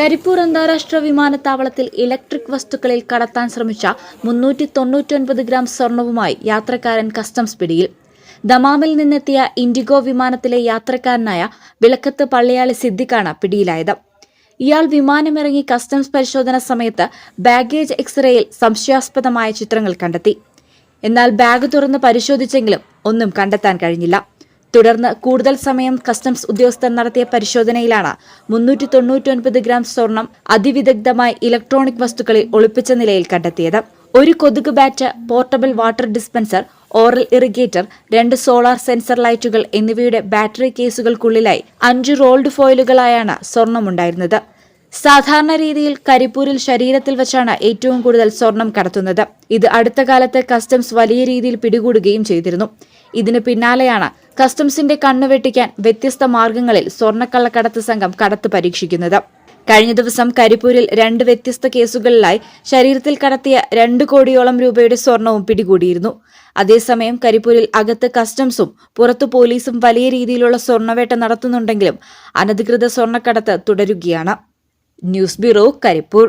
കരിപ്പൂർ അന്താരാഷ്ട്ര വിമാനത്താവളത്തിൽ ഇലക്ട്രിക് വസ്തുക്കളിൽ കടത്താൻ ശ്രമിച്ച മുന്നൂറ്റി തൊണ്ണൂറ്റൊൻപത് ഗ്രാം സ്വർണവുമായി യാത്രക്കാരൻ കസ്റ്റംസ് പിടിയിൽ. ദമാമിൽ നിന്നെത്തിയ ഇൻഡിഗോ വിമാനത്തിലെ യാത്രക്കാരനായ വിളക്കത്ത് പള്ളിയാളി സിദ്ദിഖാണ് പിടിയിലായത്. ഇയാൾ വിമാനമിറങ്ങി കസ്റ്റംസ് പരിശോധന സമയത്ത് ബാഗേജ് എക്സ്റേയിൽ സംശയാസ്പദമായ ചിത്രങ്ങൾ കണ്ടെത്തി. എന്നാൽ ബാഗ് തുറന്ന് പരിശോധിച്ചെങ്കിലും ഒന്നും കണ്ടെത്താൻ കഴിഞ്ഞില്ല. തുടർന്ന് കൂടുതൽ സമയം കസ്റ്റംസ് ഉദ്യോഗസ്ഥർ നടത്തിയ പരിശോധനയിലാണ് മുന്നൂറ്റി തൊണ്ണൂറ്റൊൻപത് ഗ്രാം സ്വർണം അതിവിദഗ്ധമായി ഇലക്ട്രോണിക് വസ്തുക്കളിൽ ഒളിപ്പിച്ച നിലയിൽ കണ്ടെത്തിയത്. ഒരു കൊതുക് bat portable water dispenser oral irrigator രണ്ട് സോളാർ സെൻസർ ലൈറ്റുകൾ എന്നിവയുടെ ബാറ്ററി കേസുകൾക്കുള്ളിലായി അഞ്ച് റോൾഡ് ഫോയിലുകളായാണ് സ്വർണമുണ്ടായിരുന്നത്. സാധാരണ രീതിയിൽ കരിപ്പൂരിൽ ശരീരത്തിൽ വെച്ചാണ് ഏറ്റവും കൂടുതൽ സ്വർണം കടത്തുന്നത്. ഇത് അടുത്ത കാലത്ത് കസ്റ്റംസ് വലിയ രീതിയിൽ പിടികൂടുകയും ചെയ്തിരുന്നു. ഇതിന് പിന്നാലെയാണ് കസ്റ്റംസിന്റെ കണ്ണുവെട്ടിക്കാൻ വ്യത്യസ്ത മാർഗങ്ങളിൽ സ്വർണക്കള്ളക്കടത്ത് സംഘം കടത്ത് പരീക്ഷിക്കുന്നത്. കഴിഞ്ഞ ദിവസം കരിപ്പൂരിൽ രണ്ട് വ്യത്യസ്ത കേസുകളിലായി ശരീരത്തിൽ കടത്തിയ രണ്ട് കോടിയോളം രൂപയുടെ സ്വർണവും പിടികൂടിയിരുന്നു. അതേസമയം കരിപ്പൂരിൽ അകത്ത് കസ്റ്റംസും പുറത്തു പോലീസും വലിയ രീതിയിലുള്ള സ്വർണവേട്ട നടത്തുന്നുണ്ടെങ്കിലും അനധികൃത സ്വർണക്കടത്ത് തുടരുകയാണ്. News bureau Karipur.